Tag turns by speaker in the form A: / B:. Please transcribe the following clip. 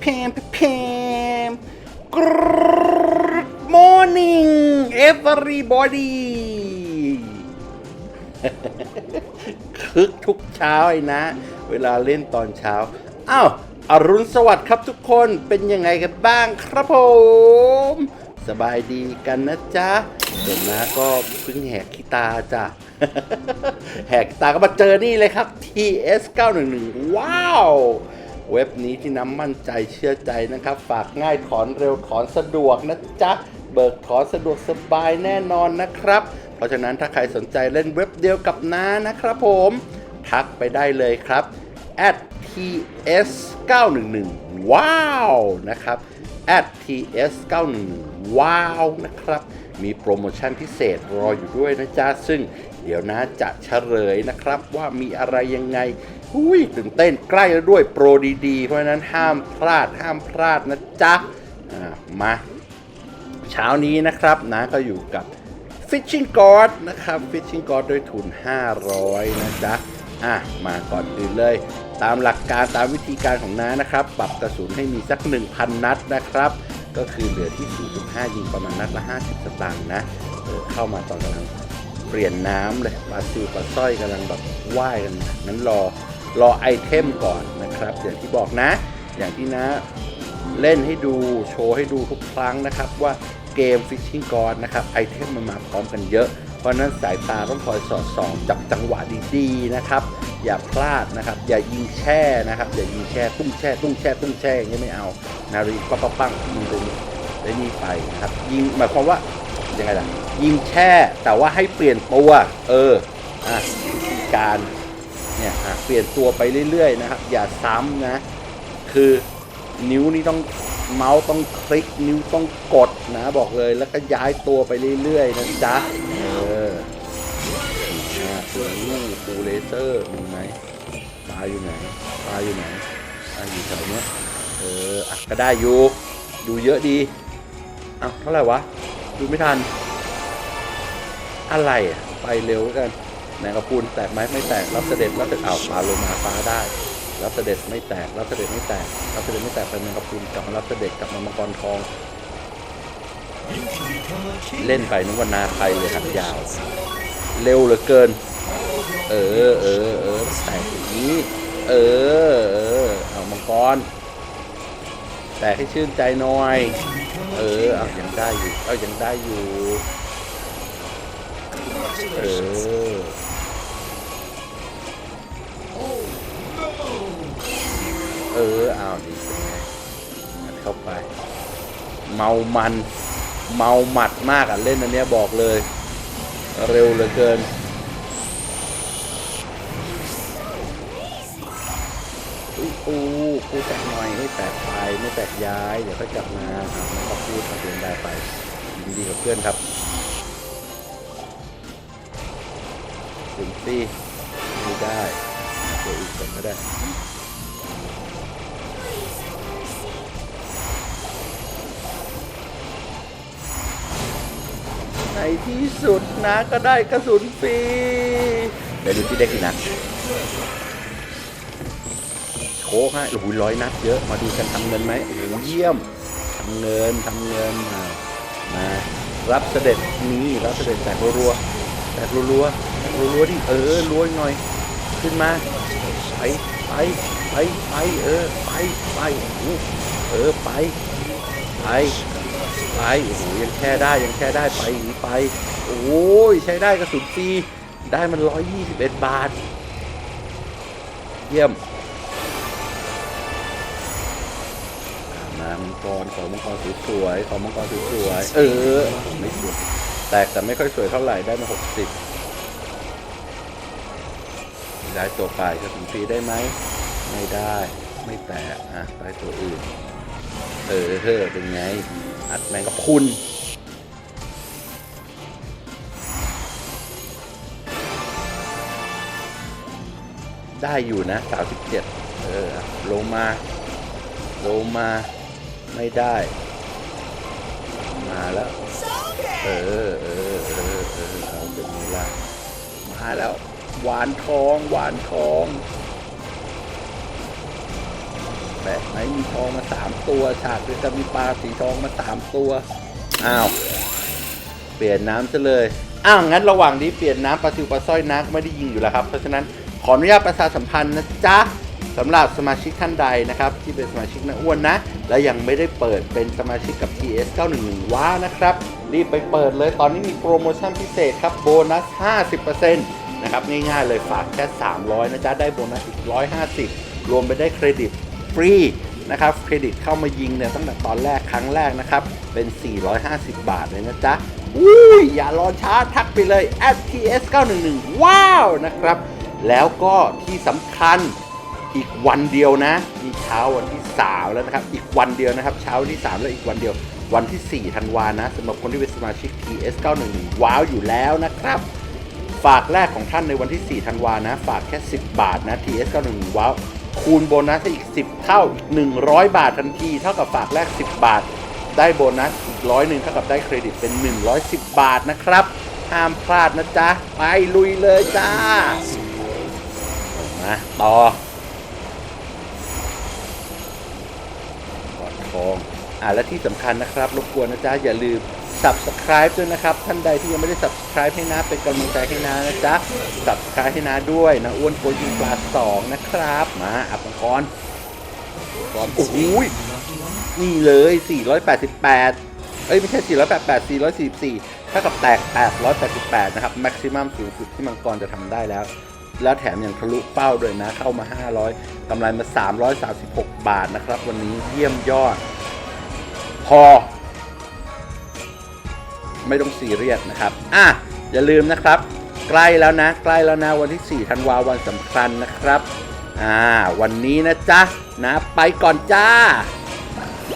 A: เพมเพม Good morning everybody คึกทุกเช้าไอ้นะ เวลาเล่นตอนเช้า อ้าวอรุณสวัสดิ์ครับทุกคนเป็นยังไงกันบ้างครับผม สบายดีกันนะจ๊ะเดี๋ยวนะก็เพิ่งแหกขีตาจ้ะแหกตาก็มาเจอนี่เลยครับ TS 911ว้าว เว็บนี้ที่น้ำมั่นใจเชื่อใจนะครับ ฝากง่ายถอนเร็วถอนสะดวกนะจ๊ะ เบิกถอนสะดวกสบายแน่นอนนะครับ เพราะฉะนั้นถ้าใครสนใจเล่นเว็บเดียวกับน้านะครับผม ทักไปได้เลยครับ at ts 911ว้าวนะครับ at ts 911ว้าวนะครับ มีโปรโมชั่นพิเศษรออยู่ด้วยนะจ๊ะ ซึ่งเดี๋ยวนะจะเฉลยนะครับว่ามีอะไรยังไงอุ้ยตื่นเต้นใกล้แล้วด้วยโปรดีๆ เพราะนั้นห้ามพลาดห้ามพลาดนะจ๊ะมาเช้านี้นะครับนะก็อยู่กับ Fishing God นะครับ Fishing God ด้วยทุน 500 นะจ๊ะ อะ มาก่อนอื่นเลย ตามหลักการตามวิธีการของน้านะครับ ปรับกระสุนให้มีสัก 1,000 นัดนะครับ ก็คือเหลือที่4.5ยิงประมาณนัดละ 50 สตางค์นะเเข้ามาตอนกำลังเปลี่ยนน้ำเลยปลาซิวปลาสร้อยกำลังแบบว่ายกันนะงั้นรอรอไอเทมก่อนนะครับ อย่างที่บอกนะ อย่างที่นะเล่นให้ดูโชว์ให้ดูทุกครั้งนะครับ ว่าเกม Fishing God นะครับไอเทมมันมาพร้อมกันเยอะ เพราะฉะนั้นสายตาต้องคอยสอดส่องจับจังหวะดีๆนะครับ อย่าพลาดนะครับ อย่ายิงแช่นะครับ อย่ายิงแช่ตุ้งแช่ตุ้งแช่ตุ้งแช่อย่างนี้ไม่เอา นารีปั๊บปั๊บปังยิงไปได้นี่ไปนะครับ ยิงหมายความว่ายังไงล่ะ ยิงแช่แต่ว่าให้เปลี่ยนตัว เอออะการเนี่ยอะเปลี่ยนตัวไปเรื่อยๆนะครับ อย่าซ้ำนะ คือนิ้วนี่ต้องเมาส์ต้องคลิกนิ้วต้องกดนะบอกเลยแล้วก็ย้ายตัวไปเรื่อยๆนะจ๊ะเอออ่าตัวนี้ปูเลเซอร์มีไหมปลาอยู่ไหนปลาอยู่ไหนอ่าอยู่แถวเนี้ย เอออะก็ได้อยู่ดูเยอะดีเอ้าเท่าไหร่วะ ดูไม่ทัน อะไรไปเร็วกันแมงกะพรุนแตกไหมไม่แตก รับเสด็จรับเสด็จเอาปลาโลมาฟ้าได้ รับเสด็จไม่แตก รับเสด็จไม่แตก รับเสด็จไม่แตกเป็นแมงกะพรุนกลับมารับเสด็จกลับมามังกรทอง เล่นไปนึกวนาใครเลยหักยาว เร็วเหลือเกิน เออเออเออแตกอย่างนี้ เออเออเอามังกร แตกให้ชื่นใจหน่อย เออเอายังได้อยู่ เอายังได้อยู่ เออ เออ เอาดีเป็นไงอัดเข้าไป เมามัน เมาหมัดมากอะ เล่นอันเนี้ยบอกเลย เร็วเหลือเกิน อุ้ยปูปูแตกหน่อยให้แตกไปไม่แตกย้ายเดี๋ยวค่อยกลับมาอะมันก็พูดมาเสียงได้ไปดีกับเพื่อนครับถึงซี่ไม่ได้ตัวอีกก่อนก็ได้ในที่สุดนะก็ได้กระสุนฟรีเดี๋ยวดูที่เด็กอีกนะ โชคให้โอ้โหร้อยนัดเยอะมาดูกันทำเงินไหมโอ้โหเยี่ยมทำเงินทำเงินมามารับเสด็จนี่รับเสด็จแตกรัวๆแตกรัวๆแตกรัวๆดิเออรัวหน่อย ขึ้นมาไปไปไปไปเออไปไปโอ้โหเออไปไปไปโอ้โหยังแช่ได้ยังแช่ได้ไปอย่างนี้ไป โอ้ยใช้ได้กระสุนฟรีได้มัน 121 บาท เยี่ยม มามังกรขอมังกรสวยๆขอมังกรสวยๆเออไม่สวยแตกแต่ไม่ค่อยสวยเท่าไหร่ได้มา60ได้ตัวปลายกระสุนฟรีได้ไหมไม่ได้ไม่แตกอะไปตัวอื่น เออเฮ้อเป็นไง อัดแมงกะพรุนได้อยู่นะ 37 เออ ลงมา ลงมา ไม่ได้ มาแล้ว เออเออเออเออเอาเป็นไงล่ะมาแล้ว หวานทองหวานทองแปะไหนมีทองมาสามตัวฉากเดียวกันมีปลาสีทองมาสามตัวอ้าวเปลี่ยนน้ำซะเลยอ้าวงั้นระหว่างนี้เปลี่ยนน้ำปลาซิวปลาสร้อยน้ำไม่ได้ยิงอยู่แล้วครับ เพราะฉะนั้นขออนุญาตประชาสัมพันธ์นะจ๊ะ สำหรับสมาชิกท่านใดนะครับ ที่เป็นสมาชิกนะอ้วนนะ และยังไม่ได้เปิดเป็นสมาชิกกับ TS 911ว้านะครับ รีบไปเปิดเลยตอนนี้มีโปรโมชั่นพิเศษครับโบนัส 50%นะครับง่ายๆเลยฝากแค่ 300 นะจ๊ะ ได้โบนัสอีก 150 รวมไปได้เครดิตฟรีนะครับเครดิตเข้ามายิงเนี่ยตั้งแต่ตอนแรกครั้งแรกนะครับ เป็น 450 บาทเลยนะจ๊ะอุ้ยอย่ารอช้าทักไปเลย @ts 911 ว้าวนะครับ แล้วก็ที่สำคัญ อีกวันเดียวนะมีเช้าวันที่ 3 แล้วนะครับ อีกวันเดียวนะครับ เช้าวันที่ 3 แล้วอีกวันเดียว วันที่ 4 ธันวานะสำหรับคนที่เป็นสมาชิก TS 911 ว้าวอยู่แล้วนะครับ ฝากแรกของท่านในวันที่ 4 ธันวานะ ฝากแค่ 10 บาทนะ TS 911 ว้าว คูณโบนัสอีก 10 เท่าอีก 100 บาททันที เท่ากับฝากแรก 10 บาท ได้โบนัสอีกร้อยหนึ่งเท่ากับได้เครดิตเป็น 110 บาทนะครับ ห้ามพลาดนะจ๊ะ ไปลุยเลยจ้ามาต่อ อดทองอ่าและที่สำคัญนะครับรบกวนนะจ๊ะอย่าลืม subscribe ด้วยนะครับ ท่านใดที่ยังไม่ได้ subscribe ให้นะเป็นกำลังใจให้นะนะจ๊ะ subscribe ให้นะด้วยนะอ้วนโกยิงปลาสองนะครับ มาอับมังกรก่อนโอ้โหยนี่เลย 488 เอ้ย ไม่ใช่ 488 444เท่ากับแตก 888 นะครับ maximum สูงสุดที่มังกรจะทำได้แล้ว แล้วแถมยังทะลุเป้าด้วยนะ เข้ามา 500กำไรมา 336 บาทนะครับ วันนี้เยี่ยมยอด พอ ไม่ต้องซีเรียสนะครับ อะ อย่าลืมนะครับ ใกล้แล้วนะ ใกล้แล้วนะ วันที่ 4 ธันวาวันสำคัญนะครับ อ่า วันนี้นะจ๊ะ นะ ไปก่อนจ้า